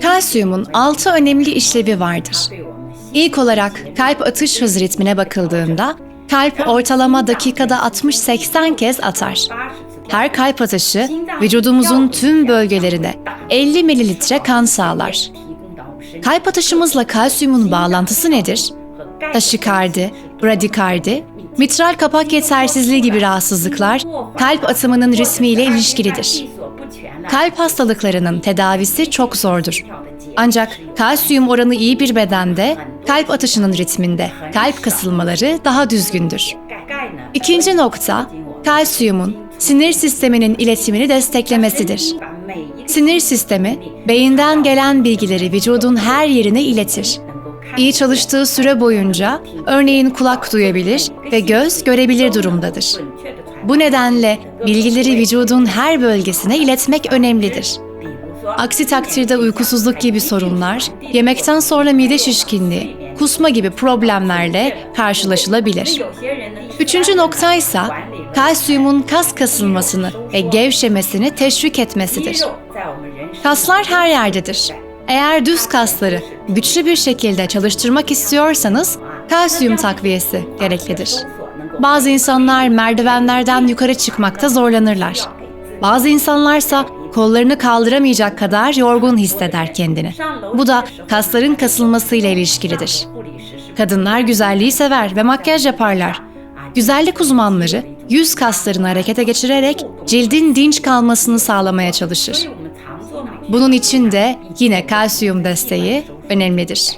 Kalsiyumun 6 önemli işlevi vardır. İlk olarak kalp atış hız ritmine bakıldığında kalp ortalama dakikada 60-80 kez atar. Her kalp atışı vücudumuzun tüm bölgelerine 50 mililitre kan sağlar. Kalp atışımızla kalsiyumun bağlantısı nedir? Taşikardi, bradikardi, mitral kapak yetersizliği gibi rahatsızlıklar kalp atımının ritmiyle ilişkilidir. Kalp hastalıklarının tedavisi çok zordur. Ancak kalsiyum oranı iyi bir bedende, kalp atışının ritminde kalp kasılmaları daha düzgündür. İkinci nokta, kalsiyumun sinir sisteminin iletimini desteklemesidir. Sinir sistemi, beyinden gelen bilgileri vücudun her yerine iletir. İyi çalıştığı süre boyunca örneğin kulak duyabilir ve göz görebilir durumdadır. Bu nedenle bilgileri vücudun her bölgesine iletmek önemlidir. Aksi takdirde uykusuzluk gibi sorunlar, yemekten sonra mide şişkinliği, kusma gibi problemlerle karşılaşılabilir. Üçüncü nokta ise kalsiyumun kas kasılmasını ve gevşemesini teşvik etmesidir. Kaslar her yerdedir. Eğer düz kasları güçlü bir şekilde çalıştırmak istiyorsanız kalsiyum takviyesi gereklidir. Bazı insanlar merdivenlerden yukarı çıkmakta zorlanırlar. Bazı insanlarsa kollarını kaldıramayacak kadar yorgun hisseder kendini. Bu da kasların kasılmasıyla ilişkilidir. Kadınlar güzelliği sever ve makyaj yaparlar. Güzellik uzmanları yüz kaslarını harekete geçirerek cildin dinç kalmasını sağlamaya çalışır. Bunun için de yine kalsiyum desteği önemlidir.